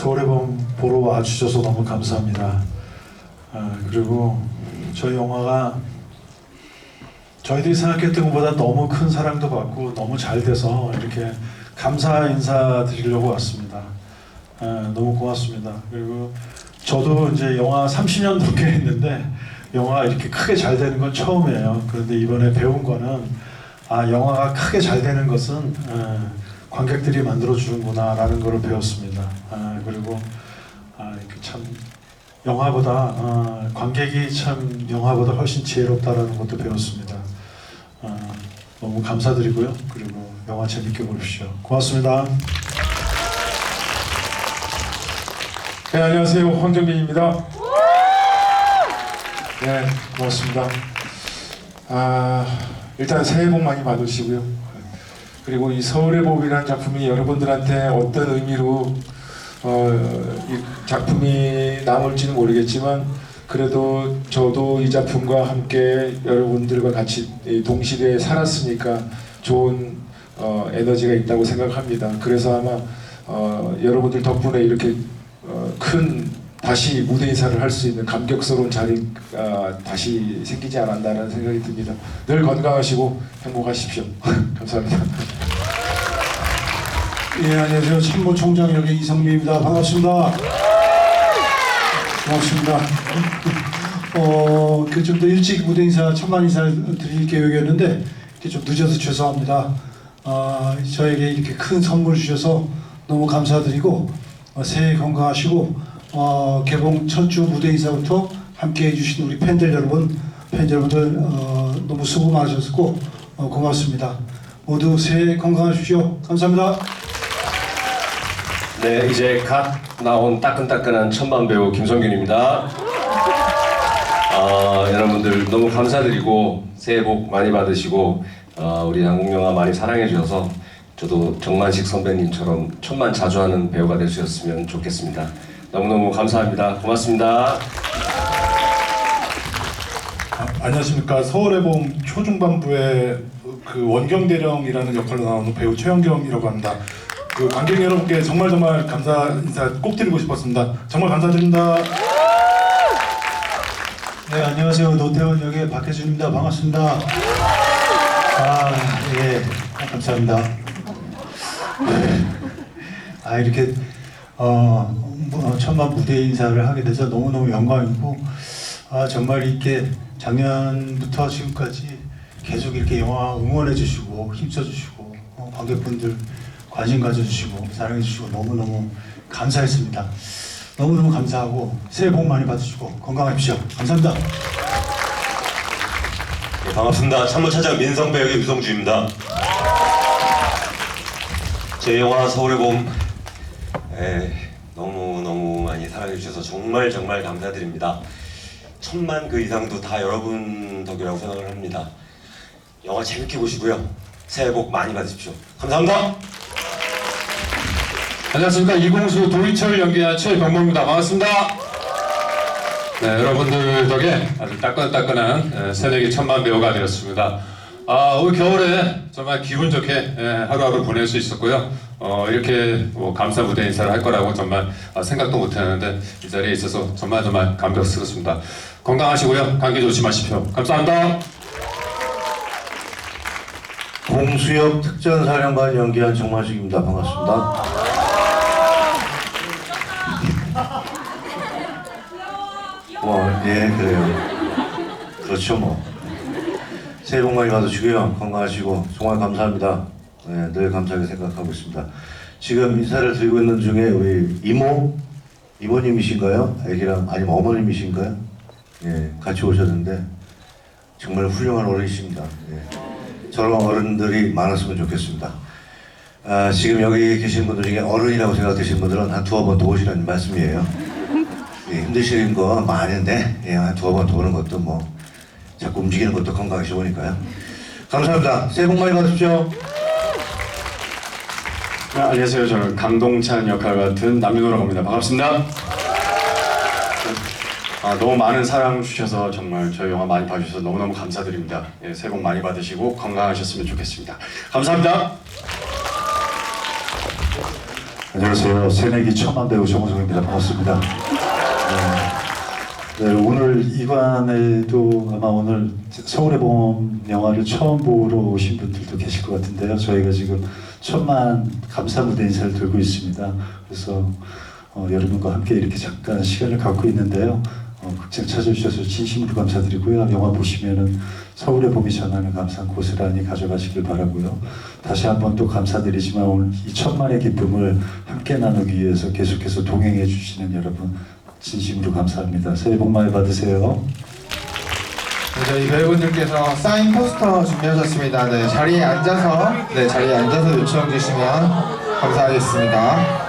서울의 봄 보러 와주셔서 너무 감사합니다. 아, 그리고 저희 영화가 저희들이 생각했던 것보다 너무 큰 사랑도 받고 너무 잘 돼서 이렇게 감사 인사 드리려고 왔습니다. 아, 너무 고맙습니다. 그리고 저도 이제 영화 30년 넘게 했는데 영화가 이렇게 크게 잘 되는 건 처음이에요. 그런데 이번에 배운 거는 아 영화가 크게 잘 되는 것은 아, 관객들이 만들어 주는구나라는 것을 배웠습니다. 아, 그리고 아, 참 영화보다 아, 관객이 참 영화보다 훨씬 지혜롭다라는 것도 배웠습니다. 아, 너무 감사드리고요. 그리고 영화 재밌게 보십시오. 고맙습니다. 네, 안녕하세요. 황정민입니다. 네, 고맙습니다. 아, 일단 새해 복 많이 받으시고요. 그리고 이 서울의 봄이라는 작품이 여러분들한테 어떤 의미로 어, 이 작품이 남을지는 모르겠지만 그래도 저도 이 작품과 함께 여러분들과 같이 이 동시대에 살았으니까 좋은 어, 에너지가 있다고 생각합니다. 그래서 아마 어, 여러분들 덕분에 이렇게 어, 큰 다시 무대 인사를 할 수 있는 감격스러운 자리 아, 다시 생기지 않았나라는 생각이 듭니다. 늘 건강하시고 행복하십시오. 감사합니다. 예, 안녕하세요. 참모총장 역의 이성민입니다. 반갑습니다. 고맙습니다. 어, 그 좀 더 일찍 무대 인사, 천만 인사를 드릴 계획이었는데 좀 늦어서 죄송합니다. 아, 저에게 이렇게 큰 선물 주셔서 너무 감사드리고 어, 새해 건강하시고 어, 개봉 첫 주 무대 인사부터 함께 해주신 우리 팬들 여러분, 팬 여러분들 어, 너무 수고 많으셨고 어, 고맙습니다. 모두 새해 건강하십시오. 감사합니다. 네, 이제 갓 나온 따끈따끈한 천만 배우 김성균입니다. 아, 여러분들 너무 감사드리고 새해 복 많이 받으시고 어, 우리 한국 영화 많이 사랑해 주셔서 저도 정만식 선배님처럼 천만 자주 하는 배우가 될 수 있었으면 좋겠습니다. 너무너무 감사합니다. 고맙습니다. 아, 안녕하십니까 서울의 봄 초중반부의 그 원경 대령이라는 역할로 나오는 배우 최영경이라고 합니다. 그 관객 여러분께 정말 정말 감사 인사 꼭 드리고 싶었습니다. 정말 감사드립니다. 네, 안녕하세요. 노태원 역의 박혜준입니다. 반갑습니다. 아, 예, 감사합니다. 아, 이렇게 어, 뭐, 천만 무대 인사를 하게 돼서 너무너무 영광이고, 아, 정말 이렇게 작년부터 지금까지 계속 이렇게 영화 응원해 주시고, 힘써 주시고, 어, 관객분들 관심 가져주시고, 사랑해 주시고, 너무너무 감사했습니다. 너무너무 감사하고, 새해 복 많이 받으시고, 건강하십시오. 감사합니다. 네, 반갑습니다. 참모차장 민성 배역의 유성주입니다. 제 영화 서울의 봄 에, 너무 너무 많이 사랑해 주셔서 정말 정말 감사드립니다. 천만 그 이상도 다 여러분 덕이라고 생각을 합니다. 영화 재밌게 보시고요. 새해 복 많이 받으십시오. 감사합니다. 안녕하십니까 이공수 도희철 연기한 최병모입니다 반갑습니다 네 여러분들 덕에 아주 따끈따끈한 에, 새내기 천만 배우가 되었습니다 아 올 겨울에 정말 기분 좋게 에, 하루하루 보낼 수 있었고요 어, 이렇게 뭐 감사 무대 인사를 할 거라고 정말 아, 생각도 못 했는데 이 자리에 있어서 정말 정말 감격스럽습니다 건강하시고요 감기 조심하십시오 감사합니다 공수역 특전사령관 연기한 정만식입니다. 반갑습니다. 뭐, 예, 그래요. 그렇죠, 뭐. 새해 복 많이 받으시고요. 건강하시고, 정말 감사합니다. 네, 늘 감사하게 생각하고 있습니다. 지금 인사를 드리고 있는 중에 우리 이모, 이모님이신가요? 애기랑, 아니면 어머님이신가요? 예, 같이 오셨는데, 정말 훌륭한 어른이십니다. 예. 저런 어른들이 많았으면 좋겠습니다. 아, 지금 여기 계신 분들 중에 어른이라고 생각되시는 분들은 한 두어 번 더 오시라는 말씀이에요. 예, 힘드시는 거 많은데 예, 한 두어 번 더 오는 것도 뭐 자꾸 움직이는 것도 건강에 좋으니까요. 감사합니다. 새해 복 많이 받으십시오. 네, 안녕하세요 저는 감동찬 역할 맡은 남윤호라고 합니다 반갑습니다 아, 너무 많은 사랑 주셔서 정말 저희 영화 많이 봐주셔서 너무너무 감사드립니다. 예, 새해 복 많이 받으시고 건강하셨으면 좋겠습니다. 감사합니다. 안녕하세요. 새내기 천만 배우 정우성입니다. 반갑습니다. 이관에도 아마 오늘 서울의 봄 영화를 처음 보러 오신 분들도 계실 것 같은데요. 저희가 지금 천만 감사 무대 인사를 들고 있습니다. 그래서 어, 여러분과 함께 이렇게 잠깐 시간을 갖고 있는데요. 어, 극장 찾아주셔서 진심으로 감사드리고요. 영화 보시면은 서울의 봄이 전하는 감상 고스란히 가져가시길 바라고요. 다시 한번 또 감사드리지만 오늘 이 천만의 기쁨을 함께 나누기 위해서 계속해서 동행해 주시는 여러분 진심으로 감사합니다. 새해 복 많이 받으세요. 네, 저희 배우분들께서 사인 포스터 준비하셨습니다. 네, 자리에 앉아서 네, 자리에 앉아서 요청 주시면 감사하겠습니다.